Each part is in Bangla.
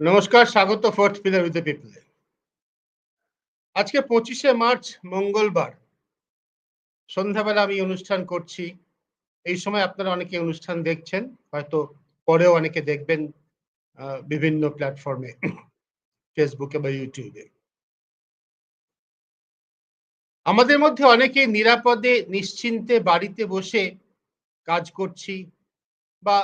নমস্কার, স্বাগত ফোর্থ পিলার উইথ পিপল আজকে পঁচিশে মার্চ, মঙ্গলবার। সন্ধ্যাবেলা আমি অনুষ্ঠান করছি। এই সময় আপনারা অনেকে অনুষ্ঠান দেখছেন, হয়তো পরেও অনেকে দেখবেন বিভিন্ন প্ল্যাটফর্মে ফেসবুকে বা ইউটিউবে আমাদের মধ্যে অনেকে নিরাপদে, নিশ্চিন্তে বাড়িতে বসে কাজ করছি বা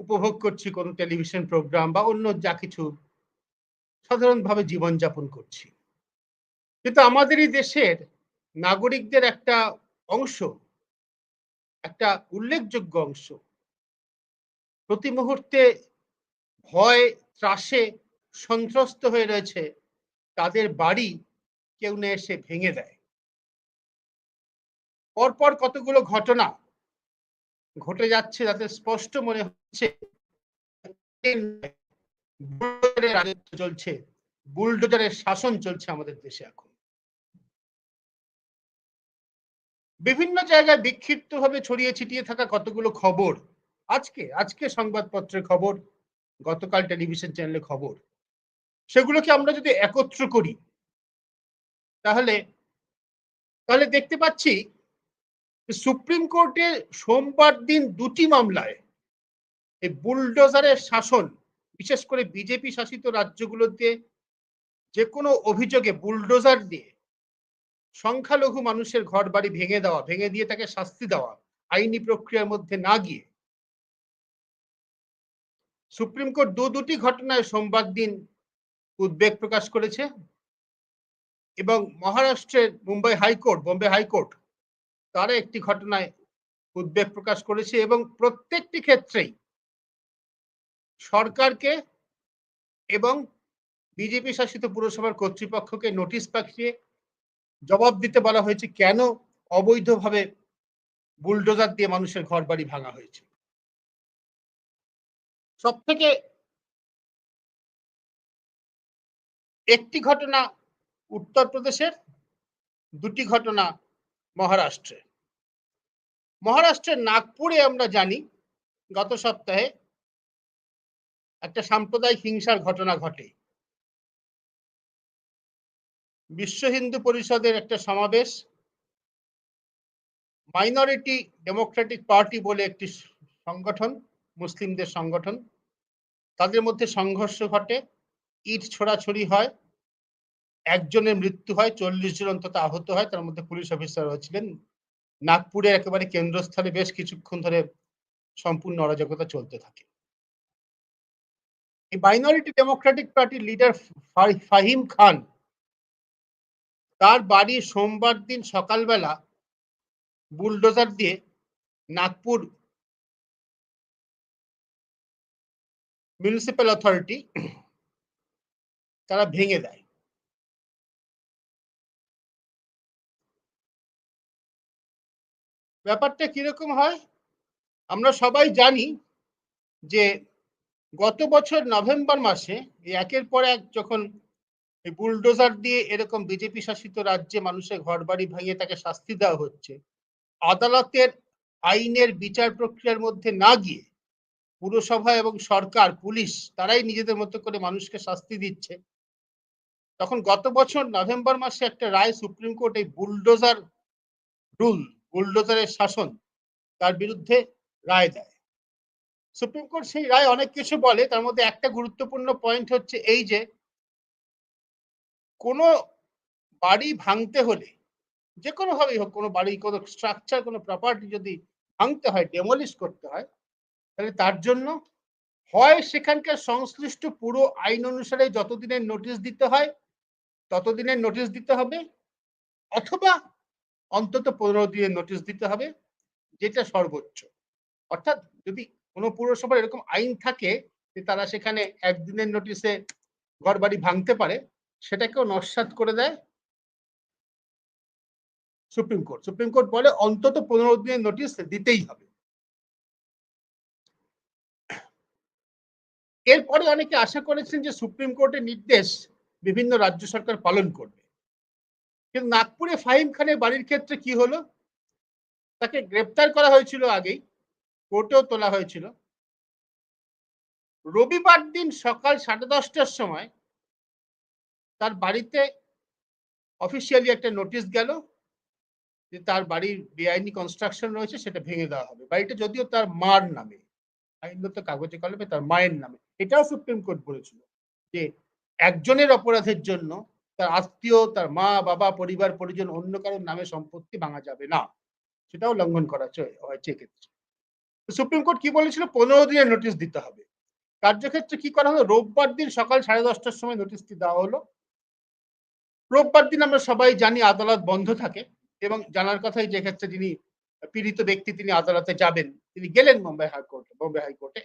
উপভোগ করছি কোনো টেলিভিশন প্রোগ্রাম বা অন্য যা কিছু, সাধারণভাবে জীবনযাপন করছি। কিন্তু আমাদের এই দেশের নাগরিকদের একটা অংশ, একটা উল্লেখযোগ্য অংশ, প্রতি মুহূর্তে ভয়, ত্রাসে সন্ত্রস্ত হয়ে রয়েছে, তাদের বাড়ি কেউ না এসে ভেঙে দেয়। পরপর কতগুলো ঘটনা ঘটে যাচ্ছে যাতে স্পষ্ট মনে হচ্ছে। চলছে। বুলডোজারের শাসন চলছে আমাদের দেশে এখন। বিভিন্ন জায়গায় বিক্ষিপ্ত ভাবে ছড়িয়ে ছিটিয়ে থাকা কতগুলো খবর? আজকে আজকে সংবাদপত্রের খবর, গতকাল টেলিভিশন চ্যানেলে খবর। সেগুলোকে আমরা যদি একত্র করি, তাহলে তাহলে দেখতে পাচ্ছি সুপ্রিম কোর্টে সোমবার দিন দুটি মামলায় এই বুলডোজারের শাসন, বিশেষ করে বিজেপি শাসিত রাজ্যগুলোতে যে কোনো অভিযোগে বুলডোজার দিয়ে সংখ্যালঘু মানুষের ঘর বাড়ি ভেঙে দেওয়া, ভেঙে দিয়ে তাকে শাস্তি দেওয়া আইনি প্রক্রিয়ার মধ্যে না গিয়ে সুপ্রিম কোর্ট দু দুটি ঘটনায় সোমবার দিন উদ্বেগ প্রকাশ করেছে এবং মহারাষ্ট্রের মুম্বাই হাইকোর্ট, বোম্বে হাইকোর্ট তারা একটি ঘটনায় উদ্বেগ প্রকাশ করেছে এবং প্রত্যেকটি ক্ষেত্রেই সরকারকে এবং বিজেপি শাসিত পুরসভার কর্তৃপক্ষকে নোটিশ পাঠিয়ে জবাব দিতে বলা হয়েছে, কেন অবৈধভাবে বুলডোজার দিয়ে মানুষের ঘর বাড়ি ভাঙা হয়েছে। সব থেকে একটি ঘটনা উত্তরপ্রদেশের, দুটি ঘটনা মহারাষ্ট্রে। মহারাষ্ট্রের নাগপুরে আমরা জানি, গত সপ্তাহে একটা সাম্প্রদায়িক হিংসার ঘটনা ঘটে। বিশ্ব হিন্দু পরিষদের একটা সমাবেশ, মাইনরিটি ডেমোক্রেটিক পার্টি বলে একটি সংগঠন, মুসলিমদের সংগঠন। তাদের মধ্যে সংঘর্ষ ঘটে, ইট ছোড়াছড়ি হয়। একজনের মৃত্যু হয়, চল্লিশ জন অন্তত আহত হয়, তার মধ্যে পুলিশ অফিসার ছিলেন নাগপুরে একেবারে কেন্দ্রস্থলে বেশ কিছুক্ষণ ধরে সম্পূর্ণ অরাজকতা চলতে থাকে। এই মাইনরিটি ডেমোক্রেটিক পার্টির লিডার ফাহিম খান তার বাড়ি সোমবার দিন সকালবেলা বুলডোজার দিয়ে নাগপুর মিউনিসিপ্যাল অথরিটি তারা ভেঙে দেয়। ব্যাপারটা কীরকম হয়? আমরা সবাই জানি যে গত বছর নভেম্বর মাসে একের পর এক যখন বুলডোজার দিয়ে এরকম বিজেপি শাসিত রাজ্যে মানুষের ঘর বাড়ি ভাঙিয়ে তাকে শাস্তি দেওয়া হচ্ছে, আদালতের আইনের বিচার প্রক্রিয়ার মধ্যে না গিয়ে পুরসভা এবং সরকার, পুলিশ তারাই নিজেদের মতো করে মানুষকে শাস্তি দিচ্ছে, তখন গত বছর নভেম্বর মাসে একটা রায় সুপ্রিম কোর্ট এই বুলডোজার রুল বুলডোজারের শাসন তার বিরুদ্ধে রায় দেয়। সুপ্রিম কোর্ট সেই রায় অনেক কিছু বলে, তার মধ্যে একটা গুরুত্বপূর্ণ পয়েন্ট হচ্ছে এই যে, কোনো বাড়ি ভাঙতে হলে যে কোনো ভাবেই হোক, কোনো বাড়ি, কোনো স্ট্রাকচার কোনো প্রপার্টি যদি ভাঙতে হয় ডেমলিশ করতে হয়, তাহলে তার জন্য হয় সেখানকার সংশ্লিষ্ট পুরো আইন অনুসারে যতদিনের নোটিশ দিতে হয়, ততদিনের নোটিশ দিতে হবে, অথবা অন্তত পনেরো দিনের নোটিশ দিতে হবে, যেটা সর্বোচ্চ। অর্থাৎ যদি কোনো পুরসভার এরকম আইন থাকে যে তারা সেখানে একদিনের নোটিশে ঘর বাড়ি ভাঙতে পারে, সেটাকেও নস্বাত করে দেয় সুপ্রিম কোর্ট সুপ্রিম কোর্ট বলে অন্তত পনেরো দিনের নোটিশ দিতেই হবে। এরপরে অনেকে আশা করেছেন যে সুপ্রিম কোর্টের নির্দেশ বিভিন্ন রাজ্য সরকার পালন করবে। কিন্তু নাগপুরে ফাহিম খানের বাড়ির ক্ষেত্রে কি হলো? তাকে গ্রেপ্তার করা হয়েছিল আগেই, কোর্টেও তোলা হয়েছিল। রবিবার দিন সকাল সাড়ে দশটার সময় তার বাড়িতে অফিসিয়ালি একটা নোটিশ গেল যে তার বাড়ির বেআইনি কনস্ট্রাকশন রয়েছে, সেটা ভেঙে দেওয়া হবে। বাড়িটা যদিও তার মার নামে আইনত কাগজে কলমে তার মায়ের নামে, এটাও সুপ্রিম কোর্ট বলেছিল যে একজনের অপরাধের জন্য তার আত্মীয়, তার মা, বাবা, পরিবার, পরিজন অন্য কারোর নামে সম্পত্তি ভাঙা যাবে না। সেটাও লঙ্ঘন করা হয়েছে এক্ষেত্রে সুপ্রিম কোর্ট কি বলেছিল? পনেরো দিনের নোটিশ দিতে হবে। কার্যক্ষেত্রে কি করা হলো? রোববার দিন সকাল সাড়ে দশটার সময় নোটিশটি দেওয়া হলো। রোববার দিন আমরা সবাই জানি আদালত বন্ধ থাকে এবং জানার কথাই যে ক্ষেত্রে যিনি পীড়িত ব্যক্তি তিনি আদালতে যাবেন। তিনি গেলেন মুম্বাই হাইকোর্টে বোম্বে হাইকোর্টে।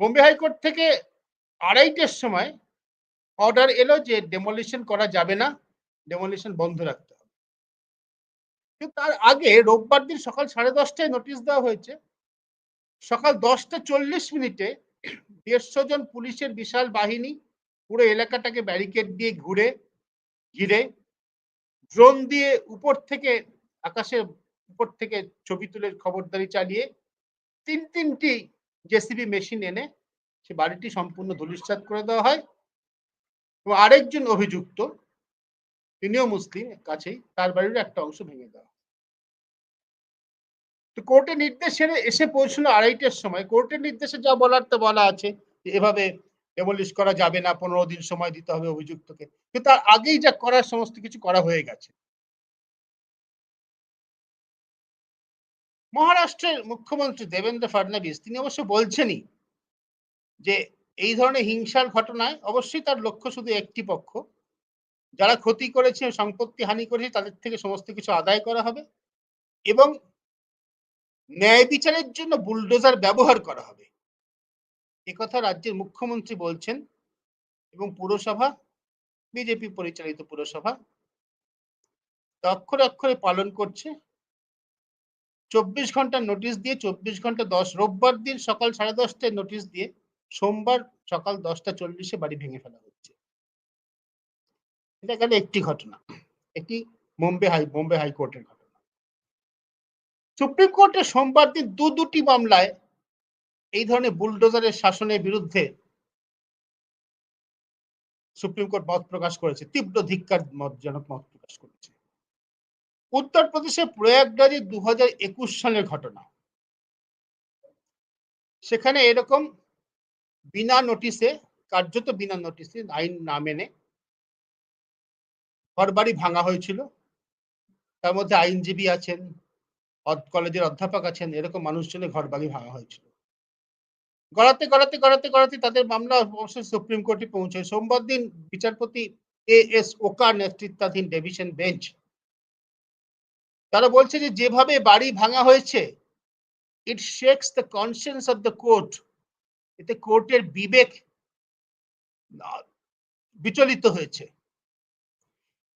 বোম্বে হাইকোর্ট থেকে আড়াইটের সময় অর্ডার এলো যে ডেমোলিশন করা যাবে না ডেমোলিশন বন্ধ রাখতে হবে। তার আগে রোববার দিন সকাল সাড়ে দশটায় নোটিশ দেওয়া হয়েছে, সকাল দশটা চল্লিশ মিনিটে দেড়শো জন পুলিশের বিশাল বাহিনী পুরো এলাকাটাকে ব্যারিকেড দিয়ে ঘুরে, ঘিরে ড্রোন দিয়ে উপর থেকে, আকাশের উপর থেকে ছবি তুলে খবরদারি চালিয়ে তিন তিনটি জেসিবি মেশিন এনে সে বাড়িটি সম্পূর্ণ ধূলিসাৎ করে দেওয়া হয়। এবং আরেকজন অভিযুক্ত, তিনিও মুসলিম, কাছেই, তার বাড়ির একটা অংশ ভেঙে দেওয়া তো কোর্টের নির্দেশে এসে পৌঁছলো আড়াইটের সময়। কোর্টের নির্দেশে যা বলার তো বলা আছে এভাবে ডেমলিশ করা যাবে না, পনেরো দিন সময় দিতে হবে অভিযুক্তকে। কিন্তু তার আগেই যা করার সমস্ত কিছু করা হয়ে গেছে। মহারাষ্ট্রের মুখ্যমন্ত্রী দেবেন্দ্র ফাডনাবিস, তিনি অবশ্য বলছেনই যে এই ধরনের হিংসার ঘটনায় অবশ্যই তার লক্ষ্য শুধু একটি পক্ষ। যারা ক্ষতি করেছে, সম্পত্তি হানি করেছে, তাদের থেকে সমস্ত কিছু আদায় করা হবে এবং ন্যায় বিচারের জন্য বুলডোজার ব্যবহার করা হবে। কথা রাজ্যের মুখ্যমন্ত্রী বলছেন এবং পুরসভা, বিজেপি পরিচালিত পুরসভা অক্ষরে অক্ষরে পালন করছে। চব্বিশ ঘণ্টার নোটিশ দিয়ে, চব্বিশ ঘণ্টা দশ রোববার দিন সকাল সাড়ে দশটায় নোটিশ দিয়ে সোমবার সকাল দশটা চল্লিশে বাড়ি ভেঙে ফেলা হচ্ছে। এটা গেল একটি ঘটনা, একটি বোম্বে হাই, বোম্বে হাইকোর্টের ঘটনা। সুপ্রিম কোর্টে সোমবার দিন দু দুটি মামলায় এই ধরনের বুলডোজারের শাসনের বিরুদ্ধে সুপ্রিম কোর্ট মত প্রকাশ করেছে, তীব্র ধিক্কার মতজনক মত প্রকাশ করেছে। উত্তরপ্রদেশের প্রয়াগরাজে দু হাজার একুশ সালের ঘটনা। সেখানে এরকম বিনা নোটিশে কার্যত বিনা নোটিশে আইন না মেনে ঘরবাড়ি ভাঙা হয়েছিল। তার মধ্যে আইনজীবী আছেন কলেজের অধ্যাপক আছেন, এরকম মানুষজনের ঘরবাড়ি ভাঙা হয়েছিল। গড়াতে গড়াতে গড়াতে গড়াতে তাদের মামলা অবশ্যই সুপ্রিম কোর্টে পৌঁছায়। সোমবার দিন বিচারপতি এ এস ওকা নেতৃত্বাধীন ডিভিশন বেঞ্চ তারা বলছে যে, যেভাবে বাড়ি ভাঙা হয়েছে it shakes the conscience of the court এতে কোর্টের বিবেক বিচলিত হয়েছে।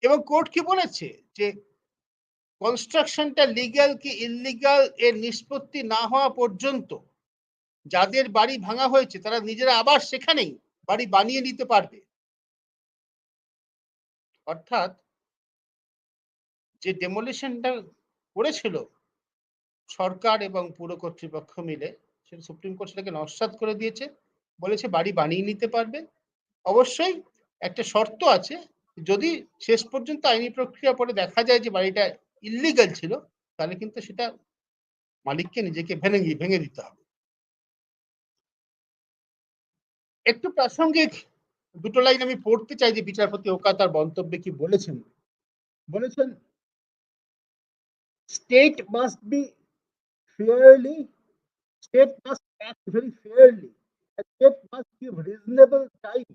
এবং কোর্ট কি বলেছে? যে কনস্ট্রাকশনটা লিগ্যাল কি ইললিগাল এর নিষ্পত্তি না হওয়া পর্যন্ত যাদের বাড়ি ভাঙা হয়েছে, তারা নিজেরা আবার সেখানেই বাড়ি বানিয়ে নিতে পারবে। অর্থাৎ যে ডেমোলিশনটা করেছিল, সরকার এবং পুর কর্তৃপক্ষ মিলে সেটা সুপ্রিম কোর্ট সেটাকে নস্বাত করে দিয়েছে, বলেছে বাড়ি বানিয়ে নিতে পারবে। অবশ্যই একটা শর্ত আছে, যদি শেষ পর্যন্ত আইনি প্রক্রিয়া পরে দেখা যায় যে বাড়িটা ইল্লিগাল ছিল, তাহলে কিন্তু সেটা মালিককে নিজেকে ভেঙে ভেঙে দিতে হবে। একটু প্রাসঙ্গিক দুটো লাইন আমি পড়তে চাই যে বিচারপতি ওকা তার মন্তব্যে কি বলেছেন? বলেছেন, state must be fairly state must act very fairly and state must give reasonable time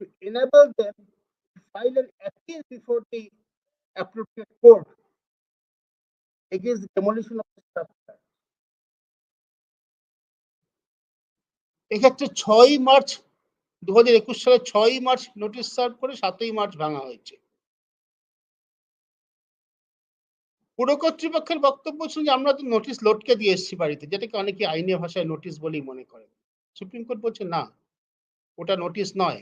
to enable them to file an appeal before the appropriate court against the demolition of the structure. এক্ষেত্রে ছয়ই মার্চ দু হাজার একুশ সালে ছয়ই মার্চ নোটিশ সার্ভ করে সাতই মার্চ ভাঙা হয়েছে পুর কর্তৃপক্ষের বক্তব্য যে আমরা তো নোটিশ লোডকে দিয়ে এসেছি বাড়িতে, যেটাকে অনেকে আইনি ভাষায় নোটিশ বলেই মনে করে। সুপ্রিম কোর্ট বলছে, না, ওটা নোটিশ নয়।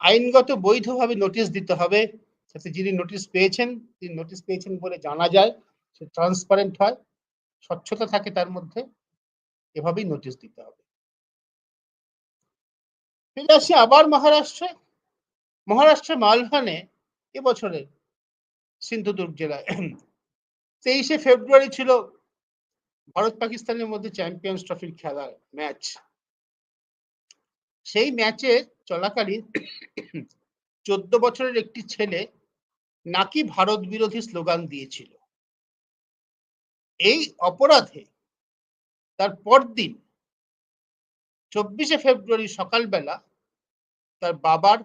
আইনগত বৈধভাবে নোটিশ দিতে হবে, যাতে যিনি নোটিশ পেয়েছেন তিনি নোটিশ পেয়েছেন বলে জানা যায়, সে ট্রান্সপারেন্ট হয়, স্বচ্ছতা থাকে তার মধ্যে, এভাবেই নোটিশ দিতে হবে। ফিরে আসি আবার মহারাষ্ট্রে। মহারাষ্ট্রের মালভানে এবছরের সিন্ধুদুর্গ জেলায় তেইশে ফেব্রুয়ারি ছিল ভারত পাকিস্তানের মধ্যে চ্যাম্পিয়ন্স ট্রফির খেলা ম্যাচ সেই ম্যাচে চলাকালীন চোদ্দ বছরের একটি ছেলে নাকি ভারত বিরোধী স্লোগান দিয়েছিল। এই অপরাধে তার পরদিন চব্বিশে ফেব্রুয়ারি সকালবেলা তার বাবার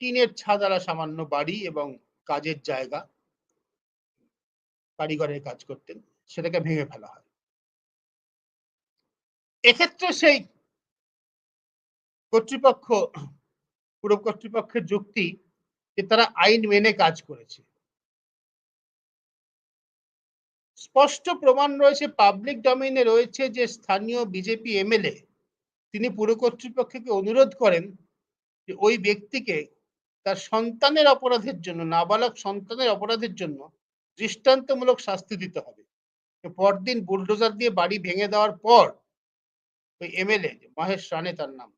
টিনের ছাদারা সামান্য বাড়ি এবং কাজের জায়গা কারিগরের কাজ করতেন, সেটাকে ভেঙে ফেলা হয়। এক্ষেত্রে সেই কর্তৃপক্ষ পুরো কর্তৃপক্ষের যুক্তি যে তারা আইন মেনে কাজ করেছে। স্পষ্ট প্রমাণ রয়েছে, পাবলিক ডোমেইনে রয়েছে যে স্থানীয় বিজেপি এমএলএ, তিনি পুর কর্তৃপক্ষকে অনুরোধ করেন যে ওই ব্যক্তিকে তার সন্তানের অপরাধের জন্য, নাবালক সন্তানের অপরাধের জন্য দৃষ্টান্তমূলক শাস্তি দিতে হবে। পরদিন বুলডোজার দিয়ে বাড়ি ভেঙে দেওয়ার পর ওই এমএলএ মহেশ রানে তার নাম,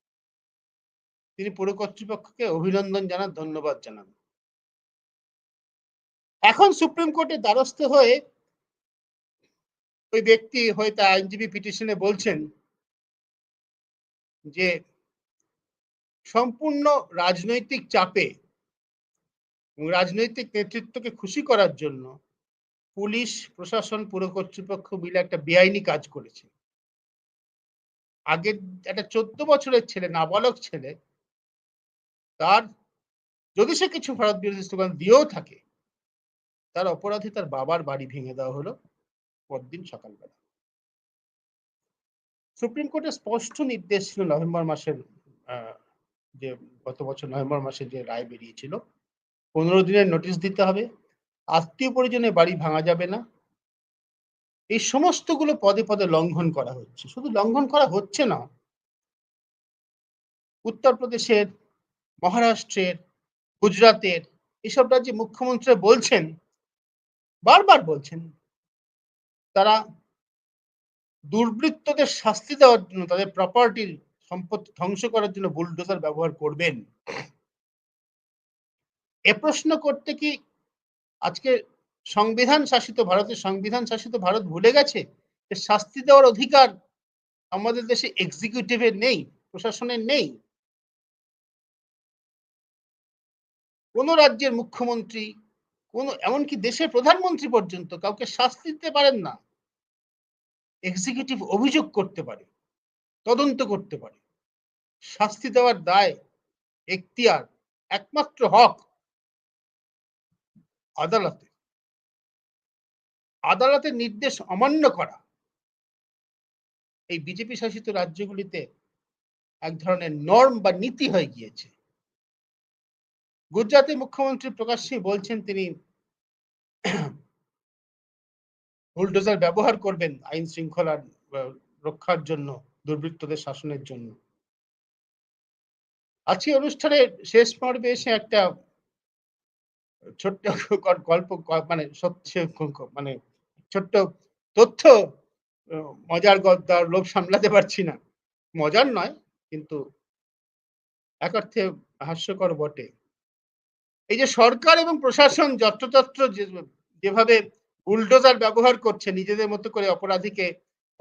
তিনি পুর কর্তৃপক্ষকে অভিনন্দন জানান, ধন্যবাদ জানান। এখন সুপ্রিম কোর্টের দ্বারস্থ হয়ে ওই ব্যক্তি হয়তো আইনজীবী পিটিশনে বলছেন যে সম্পূর্ণ রাজনৈতিক চাপে রাজনৈতিক নেতৃত্বকে খুশি করার জন্য পুলিশ, প্রশাসন, পুর কর্তৃপক্ষ মিলে একটা বেআইনি কাজ করেছে। আগের একটা চোদ্দ বছরের ছেলে, নাবালক ছেলে, তার যদি সে কিছু ভারত বিরোধী স্লোগান দিয়েও থাকে, তার অপরাধে তার বাবার বাড়ি ভেঙে দেওয়া হলো পরদিন সকালবেলা। সুপ্রিম কোর্টের স্পষ্ট নির্দেশ ছিল নভেম্বর মাসের যে গত বছর নভেম্বর মাসে যে রায় বেরিয়েছিল, পনেরো দিনের নোটিশ দিতে হবে। আত্মীয় পরিজনে বাড়ি ভাঙা যাবে না। এই সমস্তগুলো পদে পদে লঙ্ঘন করা হচ্ছে। শুধু লঙ্ঘন করা হচ্ছে না, উত্তরপ্রদেশের, মহারাষ্ট্রের, গুজরাতের এসব রাজ্যে মুখ্যমন্ত্রী বলছেন, বারবার বলছেন, তারা দুর্বৃত্তদের শাস্তি দেওয়ার জন্য, তাদের প্রপার্টির সম্পত্তি ধ্বংস করার জন্য বুলডোজার ব্যবহার করবেন। এ প্রশ্ন করতে কি আজকে সংবিধান শাসিত ভারতের সংবিধান শাসিত ভারত ভুলে গেছে? যে শাস্তি দেওয়ার অধিকার আমাদের দেশে এক্সিকিউটিভের নেই প্রশাসনের নেই। কোন রাজ্যের মুখ্যমন্ত্রী, কোন, এমনকি দেশের প্রধানমন্ত্রী পর্যন্ত কাউকে শাস্তি দিতে পারেন না। এক্সিকিউটিভ অভিযোগ করতে পারে, তদন্ত করতে পারে। শাস্তি দেওয়ার দায়, এখতিয়ার, একমাত্র হক আদালতে। আদালতের নির্দেশ অমান্য করা। এই বিজেপি শাসিত রাজ্যগুলিতে এক ধরনের নর্ম বা নীতি হয়ে গিয়েছে। গুজরাটের মুখ্যমন্ত্রী প্রকাশ সিং বলছেন তিনি বুলডোজার ব্যবহার করবেন আইন শৃঙ্খলার রক্ষার জন্য, দুর্বৃত্তদের শাসনের জন্য। আজকে অনুষ্ঠানের শেষ পর্বে এসে একটা ছোট্ট গল্প মানে সত্যি মানে ছোট্ট তথ্য মজার গদ্দার লোভ সামলাতে পারছি না। মজার নয়, কিন্তু এক অর্থে হাস্যকর বটে। এই যে সরকার এবং প্রশাসন যত্রতত্র যেভাবে বুলডোজার ব্যবহার করছে নিজেদের মতো করে অপরাধীকে,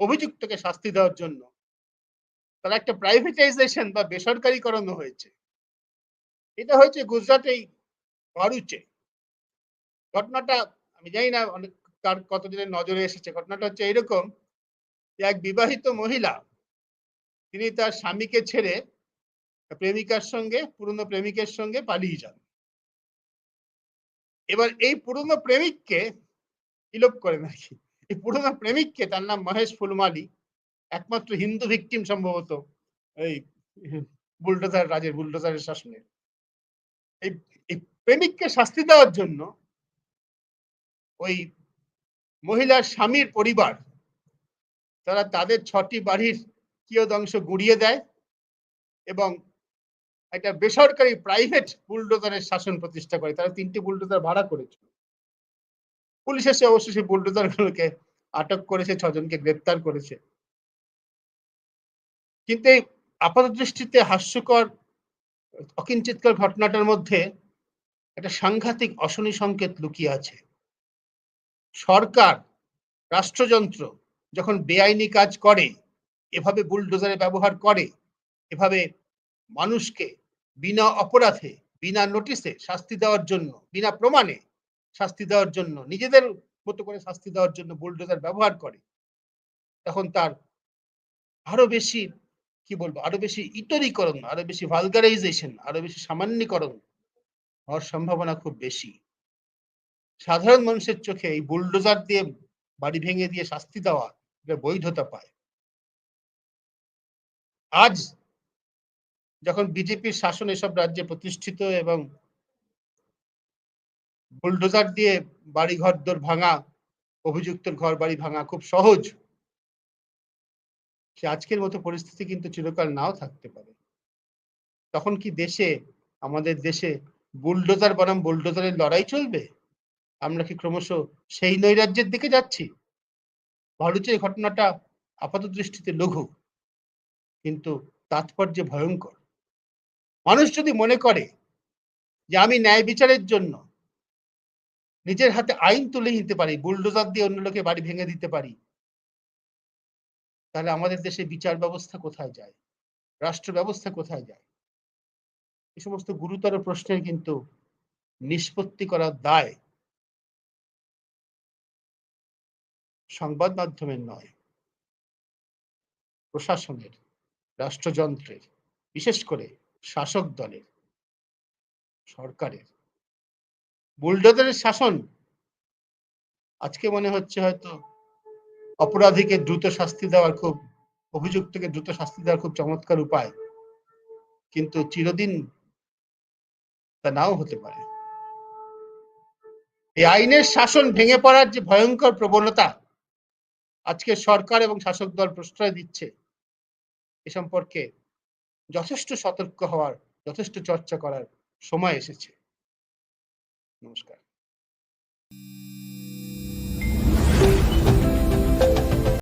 অভিযুক্তকে শাস্তি দেওয়ার জন্য, তারা একটা প্রাইভেটাইজেশন বা বেসরকারীকরণ হয়েছে। এটা হয়েছে গুজরাটেই ভারুচে ঘটনাটা, আমি জানি না অনেক কার কতদিনের নজরে এসেছে, ঘটনাটা হচ্ছে এরকম যে এক বিবাহিত মহিলা, তিনি তার স্বামীকে ছেড়ে প্রেমিকার সঙ্গে, পুরনো প্রেমিকের সঙ্গে পালিয়ে যান। এবার এই পুরনো প্রেমিককে ইলোপ করেন আর কি। এই পুরনো প্রেমিককে তার নাম মহেশ ফুলমালি, একমাত্র হিন্দু ভিকটিম সম্ভবত, এই বুলডোজার, রাজের বুলডোজারের শাসনে এই প্রেমিককে শাস্তি দেওয়ার জন্য ওই মহিলার স্বামীর পরিবার, তারা তাদের ছটি বাড়ির কিয়দংশ গুড়িয়ে দেয় এবং একটা বেসরকারি প্রাইভেট বুলডোজারের শাসন প্রতিষ্ঠা করে। তারা তিনটি বুলডোজার ভাড়া করেছিল পুলিশ এসে অবশ্যই সেই বুলডোজার গুলোকে আটক করেছে, ছজনকে গ্রেপ্তার করেছে। কিন্তু এই আপাত দৃষ্টিতে হাস্যকর, অকিঞ্চিতকর ঘটনাটার মধ্যে একটা সাংঘাতিক অশনি সংকেত লুকিয়ে আছে। সরকার, রাষ্ট্রযন্ত্র যখন বেআইনি কাজ করে, এভাবে বুলডোজারে ব্যবহার করে, এভাবে মানুষকে বিনা অপরাধে, বিনা নোটিসে শাস্তি দেওয়ার জন্য, বিনা প্রমাণে শাস্তি দেওয়ার জন্য, নিজেদের মতো করে শাস্তি দেওয়ার জন্য বুলডোজার ব্যবহার করে, তখন তার আরও বেশি, কি বলব, আরও বেশি ইতরীকরণ, আরও বেশি ভালগারাইজেশন আরও বেশি সামান্যীকরণ হওয়ার সম্ভাবনা খুব বেশি। সাধারণ মানুষের চোখে এই বুলডোজার দিয়ে বাড়ি ভেঙে দিয়ে শাস্তি দেওয়া এটা বৈধতা পায়। আজ যখন বিজেপির শাসন এসব রাজ্যে প্রতিষ্ঠিত এবং বুলডোজার দিয়ে বাড়ি ঘর দোর ভাঙা, অভিযুক্তের ঘর বাড়ি ভাঙা খুব সহজ, সে আজকের মতো পরিস্থিতি কিন্তু চিরকাল নাও থাকতে পারে। তখন কি দেশে, আমাদের দেশে বুলডোজার বনাম বুলডোজারের লড়াই চলবে? আমরা কি ক্রমশ সেই নৈরাজ্যের দিকে যাচ্ছি? ভারতের ঘটনাটা আপাত দৃষ্টিতে লঘু, কিন্তু তাৎপর্যে ভয়ঙ্কর। মানুষ যদি মনে করে যে আমি ন্যায় বিচারের জন্য নিজের হাতে আইন তুলে নিতে পারি, বুলডোজার দিয়ে অন্য লোকে বাড়ি ভেঙে দিতে পারি, তাহলে আমাদের দেশে বিচার ব্যবস্থা কোথায় যায়? রাষ্ট্র ব্যবস্থা কোথায় যায়? এই সমস্ত গুরুতর প্রশ্নের কিন্তু নিষ্পত্তি করার দায় সংবাদ মাধ্যমের নয়, প্রশাসনের, রাষ্ট্রযন্ত্রের, বিশেষ করে শাসক দলের, সরকারের। বুলডোজারের শাসন, আজকে মনে হচ্ছে হয়তো অপরাধীকে দ্রুত শাস্তি দেওয়ার খুব, অভিযুক্তকে দ্রুত শাস্তি দেওয়ার খুব চমৎকার উপায়, কিন্তু চিরদিন তা নাও হতে পারে। এই আইনের শাসন ভেঙে পড়ার যে ভয়ঙ্কর প্রবণতা আজকে সরকার এবং শাসক দল প্রশ্রয় দিচ্ছে এ সম্পর্কে যথেষ্ট সতর্ক হওয়ার, যথেষ্ট চর্চা করার সময় এসেছে। নমস্কার।